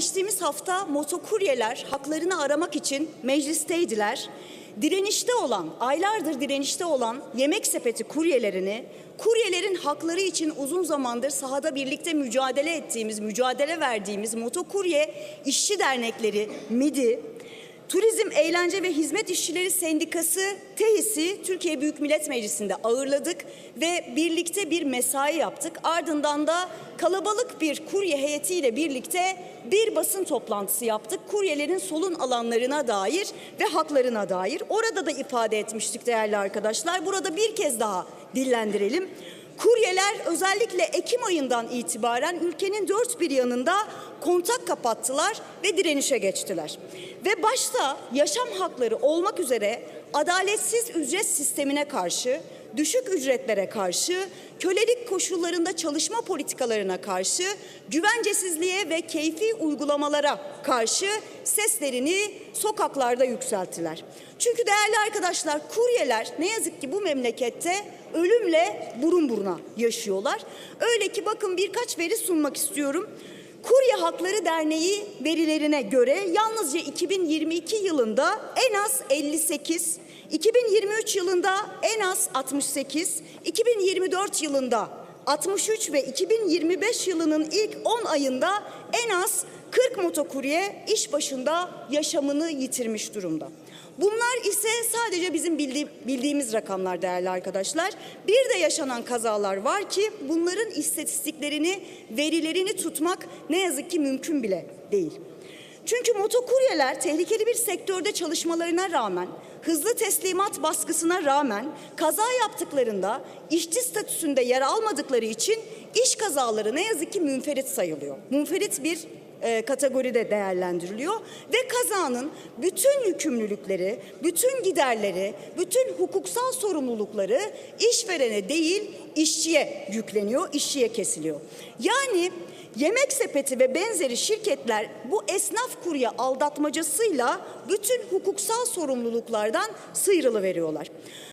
Geçtiğimiz hafta motokuryeler haklarını aramak için meclisteydiler. Direnişte olan, aylardır direnişte olan yemek sepeti kuryelerini, kuryelerin hakları için uzun zamandır sahada birlikte mücadele ettiğimiz, mücadele verdiğimiz motokurye işçi dernekleri, MİDI, Turizm, Eğlence ve Hizmet İşçileri Sendikası TEİS'i Türkiye Büyük Millet Meclisi'nde ağırladık ve birlikte bir mesai yaptık. Ardından da kalabalık bir kurye heyetiyle birlikte bir basın toplantısı yaptık. Kuryelerin solun alanlarına dair ve haklarına dair. Orada da ifade etmiştik değerli arkadaşlar. Burada bir kez daha dillendirelim. Kuryeler özellikle Ekim ayından itibaren ülkenin dört bir yanında kontak kapattılar ve direnişe geçtiler. Ve başta yaşam hakları olmak üzere adaletsiz ücret sistemine karşı, düşük ücretlere karşı, kölelik koşullarında çalışma politikalarına karşı, güvencesizliğe ve keyfi uygulamalara karşı seslerini sokaklarda yükselttiler. Çünkü değerli arkadaşlar kuryeler ne yazık ki bu memlekette ölümle burun buruna yaşıyorlar. Öyle ki bakın birkaç veri sunmak istiyorum. Kurye Hakları Derneği verilerine göre yalnızca 2022 yılında en az 58, 2023 yılında en az 68, 2024 yılında 63 ve 2025 yılının ilk 10 ayında en az 40 motokurye iş başında yaşamını yitirmiş durumda. Bunlar ise sadece bizim bildi- bildiğimiz rakamlar değerli arkadaşlar. Bir de yaşanan kazalar var ki bunların istatistiklerini, verilerini tutmak ne yazık ki mümkün bile değil. Çünkü motokuryeler tehlikeli bir sektörde çalışmalarına rağmen, hızlı teslimat baskısına rağmen kaza yaptıklarında işçi statüsünde yer almadıkları için iş kazaları ne yazık ki münferit sayılıyor. Münferit bir e, kategoride değerlendiriliyor ve kazanın bütün yükümlülükleri, bütün giderleri, bütün hukuksal sorumlulukları işverene değil işçiye yükleniyor, işçiye kesiliyor. Yani Yemek Sepeti ve benzeri şirketler bu esnaf kurye aldatmacasıyla bütün hukuksal sorumluluklardan sıyrılıveriyorlar.